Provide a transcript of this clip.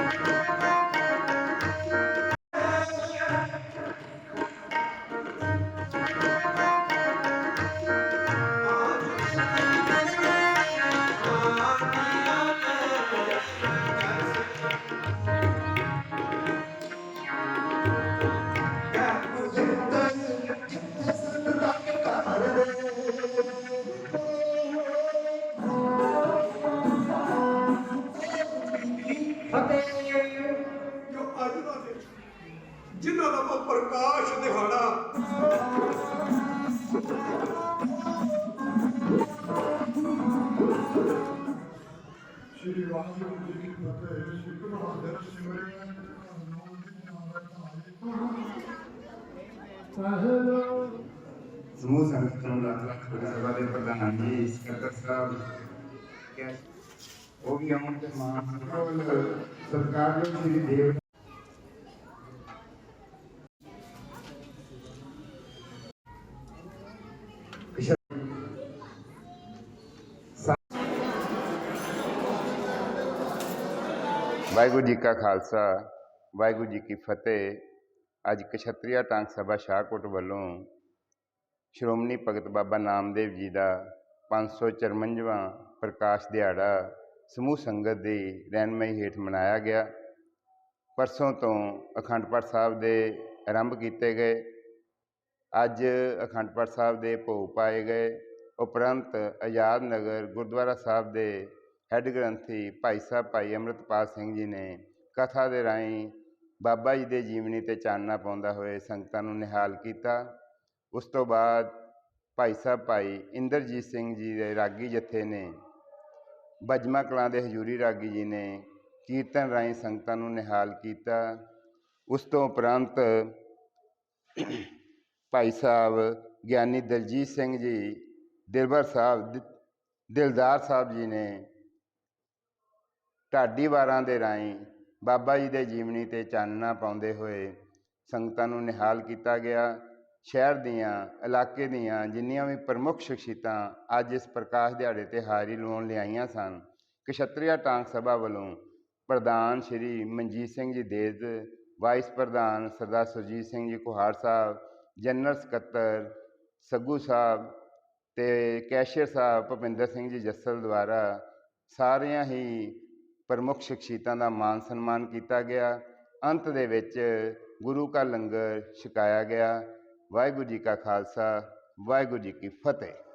ਜੋ ਜਿਨ੍ਹਾਂ ਦਾ ਪ੍ਰਕਾਸ਼ ਦਿਹਾੜਾ ਸ਼੍ਰੀ ਵਾਹਿਗੁਰੂ ਜੀ ਕੀ ਫਤਿਹ ਸ਼੍ਰੀ ਗੁਰੂ ਹਰਿ ਸਿਮਰਨ ਸਮੂਹ ਸੰਗਤ ਨੂੰ ਲੱਖ ਲੱਖ ਸਭਾ ਦੇ ਪ੍ਰਧਾਨ ਜੀ ਸਕੱਤਰ ਸਾਹਿਬ ਕੈ- ਉਹ ਵੀ ਆਉਣ ਤੇ ਮਾਨ ਸਰਕਾਰ ਦੇ ਸ੍ਰੀ ਦੇਵ ਵਾਹਿਗੁਰੂ ਜੀ ਕਾ ਖਾਲਸਾ, ਵਾਹਿਗੁਰੂ ਜੀ ਕੀ ਫਤਿਹ। ਅੱਜ ਕਛਤਰੀਆ ਟਾਂਗ ਸਭਾ ਸ਼ਾਹਕੋਟ ਵੱਲੋਂ ਸ਼੍ਰੋਮਣੀ ਭਗਤ ਬਾਬਾ ਨਾਮਦੇਵ ਜੀ ਦਾ 554ਵਾਂ ਪ੍ਰਕਾਸ਼ ਦਿਹਾੜਾ ਸਮੂਹ ਸੰਗਤ ਦੀ ਰਹਿਨਮਈ ਹੇਠ ਮਨਾਇਆ ਗਿਆ। ਪਰਸੋਂ ਤੋਂ ਅਖੰਡ ਪਾਠ ਸਾਹਿਬ ਦੇ ਆਰੰਭ ਕੀਤੇ ਗਏ। ਅੱਜ ਅਖੰਡ ਪਾਠ ਸਾਹਿਬ ਦੇ ਭੋਗ ਪਾਏ ਗਏ। ਉਪਰੰਤ ਆਜ਼ਾਦ ਨਗਰ ਗੁਰਦੁਆਰਾ ਸਾਹਿਬ ਦੇ ਹੈੱਡ ਗ੍ਰੰਥੀ ਭਾਈ ਸਾਹਿਬ ਭਾਈ ਅੰਮ੍ਰਿਤਪਾਲ ਸਿੰਘ ਜੀ ਨੇ ਕਥਾ ਦੇ ਰਾਹੀਂ ਬਾਬਾ ਜੀ ਦੇ ਜੀਵਨੀ ਤੇ ਚਾਨਣਾ ਪਾਉਂਦਾ ਹੋਏ ਸੰਗਤਾਂ ਨੂੰ ਨਿਹਾਲ ਕੀਤਾ। ਉਸ ਤੋਂ ਬਾਅਦ ਭਾਈ ਸਾਹਿਬ ਭਾਈ ਇੰਦਰਜੀਤ ਸਿੰਘ ਜੀ ਦੇ ਰਾਗੀ ਜਥੇ ਨੇ ਬਜਮਾ ਕਲਾਂ ਦੇ ਹਜੂਰੀ ਰਾਗੀ ਜੀ ਨੇ ਕੀਰਤਨ ਰਾਹੀਂ ਸੰਗਤਾਂ ਨੂੰ ਨਿਹਾਲ ਕੀਤਾ। ਉਸ ਤੋਂ ਉਪਰੰਤ ਭਾਈ ਸਾਹਿਬ ਗਿਆਨੀ ਦਲਜੀਤ ਸਿੰਘ ਜੀ, ਦਿਲਬਰ ਸਾਹਿਬ ਦਿ- ਦਿਲਦਾਰ ਸਾਹਿਬ ਜੀ ਨੇ ਢਾਡੀ ਵਾਰਾਂ ਦੇ ਰਾਹੀਂ ਬਾਬਾ ਜੀ ਦੇ ਜੀਵਨੀ ਤੇ ਚਾਨਣਾ ਪਾਉਂਦੇ ਹੋਏ ਸੰਗਤਾਂ ਨੂੰ ਨਿਹਾਲ ਕੀਤਾ ਗਿਆ। ਸ਼ਹਿਰ ਦੀਆਂ, ਇਲਾਕੇ ਦੀਆਂ ਜਿੰਨੀਆਂ ਵੀ ਪ੍ਰਮੁੱਖ ਸ਼ਖਸੀਅਤਾਂ ਅੱਜ ਇਸ ਪ੍ਰਕਾਸ਼ ਦਿਹਾੜੇ ਤੇ ਹਾਜ਼ਰੀ ਲਈ ਆਈਆਂ ਸਨ ਕਸ਼ਤਰੀਆ ਟਾਂਗ ਸਭਾ ਵੱਲੋਂ ਪ੍ਰਧਾਨ ਸ਼੍ਰੀ ਮਨਜੀਤ ਸਿੰਘ ਜੀ ਦੇਦ ਵਾਈਸ ਪ੍ਰਧਾਨ ਸਰਦਾਰ ਸੁਰਜੀਤ ਸਿੰਘ ਜੀ ਕੁਹਾੜ ਸਾਹਿਬ, ਜਨਰਲ ਸਕੱਤਰ ਸੱਗੂ ਸਾਹਿਬ ਤੇ ਕੈਸ਼ੀਅਰ ਸਾਹਿਬ ਭੁਪਿੰਦਰ ਸਿੰਘ ਜੀ ਜੱਸਲ ਦੁਆਰਾ ਸਾਰੀਆਂ ਹੀ ਪ੍ਰਮੁੱਖ ਸ਼ਖਸੀਅਤਾਂ ਦਾ ਮਾਨ ਸਨਮਾਨ ਕੀਤਾ ਗਿਆ। ਅੰਤ ਦੇ ਵਿੱਚ ਗੁਰੂ ਕਾ ਲੰਗਰ ਛਕਾਇਆ ਗਿਆ। ਵਾਹਿਗੁਰੂ ਜੀ ਕਾ ਖਾਲਸਾ, ਵਾਹਿਗੁਰੂ ਜੀ ਕੀ ਫਤਿਹ।